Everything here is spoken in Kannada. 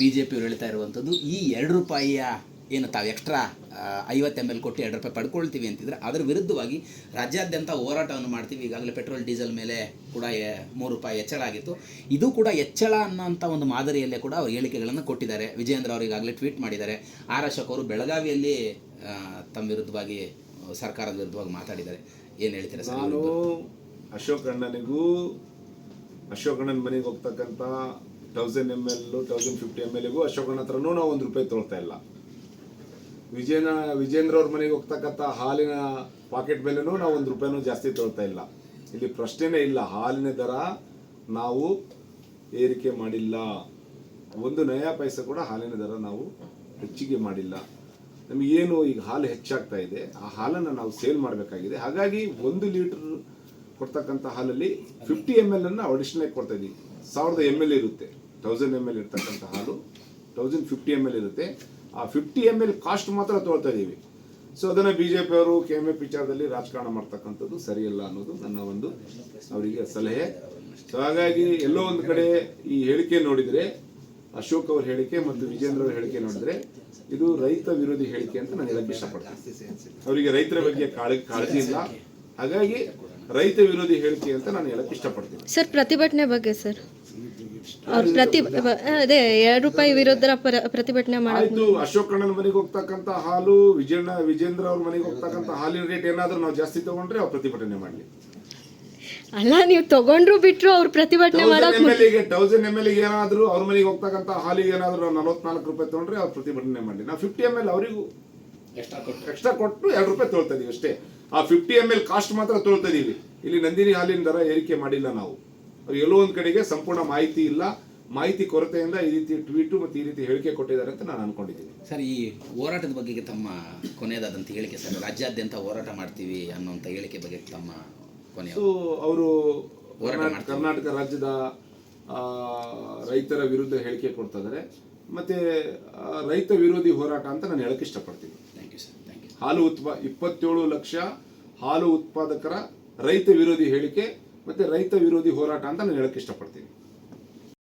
ಬಿ ಜೆ ಪಿಯವರು ಹೇಳ್ತಾ ಇರುವಂಥದ್ದು ಈ ಎರಡು ರೂಪಾಯಿಯ ಏನು ತಾವು ಎಕ್ಸ್ಟ್ರಾ ಐವತ್ತು ಎಂ ಎಲ್ ಕೊಟ್ಟು ಎರಡು ರೂಪಾಯಿ ಪಡ್ಕೊಳ್ತೀವಿ ಅಂತಿದ್ರೆ ಅದರ ವಿರುದ್ಧವಾಗಿ ರಾಜ್ಯಾದ್ಯಂತ ಹೋರಾಟವನ್ನು ಮಾಡ್ತೀವಿ. ಈಗಾಗಲೇ ಪೆಟ್ರೋಲ್ ಡೀಸೆಲ್ ಮೇಲೆ ಕೂಡ ಮೂರು ರೂಪಾಯಿ ಹೆಚ್ಚಳ ಆಗಿತ್ತು. ಇದು ಕೂಡ ಹೆಚ್ಚಳ ಅನ್ನೋಂಥ ಒಂದು ಮಾದರಿಯಲ್ಲೇ ಕೂಡ ಅವರು ಹೇಳಿಕೆಗಳನ್ನು ಕೊಟ್ಟಿದ್ದಾರೆ. ವಿಜಯೇಂದ್ರ ಅವರು ಈಗಾಗಲೇ ಟ್ವೀಟ್ ಮಾಡಿದ್ದಾರೆ. ಆರ್ ಅಶೋಕ್ ಅವರು ಬೆಳಗಾವಿಯಲ್ಲಿ ತಮ್ಮ ವಿರುದ್ಧವಾಗಿ ಸರ್ಕಾರದ ವಿರುದ್ಧವಾಗಿ ಮಾತಾಡಿದ್ದಾರೆ. ಏನು ಹೇಳ್ತೀರಾ ಸರ್ ನಾನು ಅಶೋಕ್ ಅಣ್ಣನಿಗೂ ಅಶೋಕ್ ಅಣ್ಣನ ಮನೆಗೆ ಹೋಗ್ತಕ್ಕಂಥ thousand M L thousand fifty M ಎಲ್ಗೂ ಅಶೋಕನ ಹತ್ರನೂ ನಾವು ಒಂದು ರೂಪಾಯಿ ತೊಳ್ತಾ ಇಲ್ಲ. ವಿಜಯನ, ವಿಜೇಂದ್ರ ಅವ್ರ ಮನೆಗೆ ಹೋಗ್ತಕ್ಕಂಥ ಹಾಲಿನ ಪಾಕೆಟ್ ಬೆಲೆನೂ ನಾವು ಒಂದು ರೂಪಾಯಿನೂ ಜಾಸ್ತಿ ತೊಗೊಳ್ತಾ ಇಲ್ಲ. ಇಲ್ಲಿ ಪ್ರಶ್ನೆನೇ ಇಲ್ಲ, ಹಾಲಿನ ದರ ನಾವು ಏರಿಕೆ ಮಾಡಿಲ್ಲ. ಒಂದು ನಯಾ ಪೈಸೆ ಕೂಡ ಹಾಲಿನ ದರ ನಾವು ಹೆಚ್ಚಿಗೆ ಮಾಡಿಲ್ಲ. ನಮಗೇನು ಈಗ ಹಾಲು ಹೆಚ್ಚಾಗ್ತಾ ಇದೆ, ಆ ಹಾಲನ್ನು ನಾವು ಸೇಲ್ ಮಾಡಬೇಕಾಗಿದೆ. ಹಾಗಾಗಿ ಒಂದು ಲೀಟರ್ ಕೊಡ್ತಕ್ಕಂಥ ಹಾಲಲ್ಲಿ ಫಿಫ್ಟಿ ಎಂ ಎಲ್ ಅನ್ನು ಅಡಿಷನಲ್ ಕೊಡ್ತಾ ಇದ್ದೀವಿ ಸಾವಿರದ ಎಂ ಎಲ್ ಇರುತ್ತೆ. ತೌಸಂಡ್ ಎಂ ಎಲ್ ಇರ್ತಕ್ಕಂಥ ಹಾಲು ತೌಸಂಡ್ ಫಿಫ್ಟಿ ಎಂ ಎಲ್ ಇರುತ್ತೆ. ಆ ಫಿಫ್ಟಿ ಎಂ ಎಲ್ ಕಾಸ್ಟ್ ಮಾತ್ರ ತೊಗೊಳ್ತಾ ಇದ್ದೀವಿ ಸೊ ಅದನ್ನು ಬಿ ಜೆ ಪಿಯವರು ಕೆ ಎಂ ಎಫ್ ವಿಚಾರದಲ್ಲಿ ರಾಜಕಾರಣ ಮಾಡ್ತಕ್ಕಂಥದ್ದು ಸರಿಯಲ್ಲ ಅನ್ನೋದು ನನ್ನ ಒಂದು ಅವರಿಗೆ ಸಲಹೆ. ಸೊ ಹಾಗಾಗಿ ಎಲ್ಲೋ ಒಂದು ಕಡೆ ಈ ಹೇಳಿಕೆ ನೋಡಿದರೆ, ಅಶೋಕ್ ಅವ್ರ ಹೇಳಿಕೆ ಮತ್ತು ವಿಜೇಂದ್ರ ಅವ್ರ ಹೇಳಿಕೆ ನೋಡಿದ್ರೆ, ಇದು ರೈತ ವಿರೋಧಿ ಹೇಳಿಕೆ ಅಂತ ನಾನು ಹೇಳಕ್ಕೆ ಇಷ್ಟಪಡ್ತೀನಿ. ಅವರಿಗೆ ರೈತರ ಬಗ್ಗೆ ಕಾಳಜಿ ಇಲ್ಲ. ಹಾಗಾಗಿ ರೈತ ವಿರೋಧಿ ಹೇಳಿಕೆ ಅಂತ ನಾನು ಹೇಳಕ್ಕೆ ಇಷ್ಟಪಡ್ತೀನಿ. ಸರ್, ಪ್ರತಿಭಟನೆ ಬಗ್ಗೆ ಸರ್. ಅವ್ರು ಪ್ರತಿ ಅದೇ ಎರಡು ರೂಪಾಯಿ ವಿರುದ್ಧ ಪ್ರ- ಪ್ರತಿಭಟನೆ ಮಾಡಿದ್ದು ಆಯ್ತು ಅಶೋಕ್ ಅಣ್ಣನ ಮನೆಗೆ ಹೋಗ್ತಕ್ಕಂತ ಹಾಲು ವಿಜಯಣ್ಣ ವಿಜೇಂದ್ರ ಅವ್ರ ಮನೆಗೆ ಹೋಗ್ತಕ್ಕಂತ ಹಾಲಿನ ರೇಟ್ ಏನಾದ್ರೂ ನಾವು ಜಾಸ್ತಿ ತಗೊಂಡ್ರೆ ಅವ್ರು ಪ್ರತಿಭಟನೆ ಮಾಡ್ಲಿ. ಅಲ್ಲ ನೀವು ತಗೊಂಡ್ರು ಬಿಟ್ರು ಅವ್ರು ಪ್ರತಿಭಟನೆ ಮಾಡಕ್ ಎಂ ಎಲ್ಗೆ ತೌಸಂಡ್ ಎಲ್ ಏನಾದ್ರು ಅವ್ರ ಮನೆಗೆ ಹೋಗ್ತಕ್ಕಂಥ ಹಾಲಿಗೆ ಏನಾದ್ರು ನಾವು ನಲವತ್ನಾಲ್ಕು ರೂಪಾಯಿ ತಗೊಂಡ್ರೆ ಅವ್ರು ಪ್ರತಿಭಟನೆ ಮಾಡಿ ನಾವು ಫಿಫ್ಟಿ ಎಂ ಎಲ್ ಅವರಿಗೂ ಎಕ್ಸ್ಟ್ರಾ ಕೊಟ್ಟು ಎಕ್ಸ್ಟ್ರಾ ಕೊಟ್ಟು ಎರಡು ರೂಪಾಯಿ ತೊಳ್ತಾ ಇದೀವಿ ಅಷ್ಟೇ. ಆ ಫಿಫ್ಟಿ ಎಂ ಎಲ್ ಕಾಸ್ಟ್ ಮಾತ್ರ ತೊಳ್ತಾ ಇದೀವಿ. ಇಲ್ಲಿ ನಂದಿನಿ ಹಾಲಿನ ದರ ಏರಿಕೆ ಮಾಡಿಲ್ಲ ನಾವು. ಎಲ್ಲೋ ಒಂದು ಕಡೆಗೆ ಸಂಪೂರ್ಣ ಮಾಹಿತಿ ಇಲ್ಲ. ಮಾಹಿತಿ ಕೊರತೆಯಿಂದ ಈ ರೀತಿ ಟ್ವೀಟು ಮತ್ತು ಈ ರೀತಿ ಹೇಳಿಕೆ ಕೊಟ್ಟಿದ್ದಾರೆ ಅಂತ ನಾನು ಅನ್ಕೊಂಡಿದ್ದೀನಿ. ಸರ್ ಈ ಹೋರಾಟದ ಬಗ್ಗೆ ತಮ್ಮ ಕೊನೆಯದಾದಂತ ಹೇಳಿಕೆ ಸರ್ ರಾಜ್ಯಾದ್ಯಂತ ಹೋರಾಟ ಮಾಡ್ತೀವಿ ಅನ್ನೋಂಥ ಹೇಳಿಕೆ ಬಗ್ಗೆ ತಮ್ಮ ಕೊನೆ ಸೊ ಅವರು ಹೋರಾಟ ಕರ್ನಾಟಕ ಕರ್ನಾಟಕ ರಾಜ್ಯದ ರೈತರ ವಿರುದ್ಧ ಹೇಳಿಕೆ ಕೊಡ್ತಾ ಇದ್ದಾರೆ. ಮತ್ತೆ ರೈತ ವಿರೋಧಿ ಹೋರಾಟ ಅಂತ ನಾನು ಹೇಳಕ್ಕೆ ಇಷ್ಟಪಡ್ತೀನಿ. Thank you sir thank you ಹಾಲು ಉತ್ಪಾ ಇಪ್ಪತ್ತೇಳು ಲಕ್ಷ ಹಾಲು ಉತ್ಪಾದಕರ ರೈತ ವಿರೋಧಿ ಹೇಳಿಕೆ ಮತ್ತೆ ರೈತ ವಿರೋಧಿ ಹೋರಾಟ ಅಂತ ನಾನು ಹೇಳೋಕ್ಕೆ ಇಷ್ಟಪಡ್ತೀನಿ.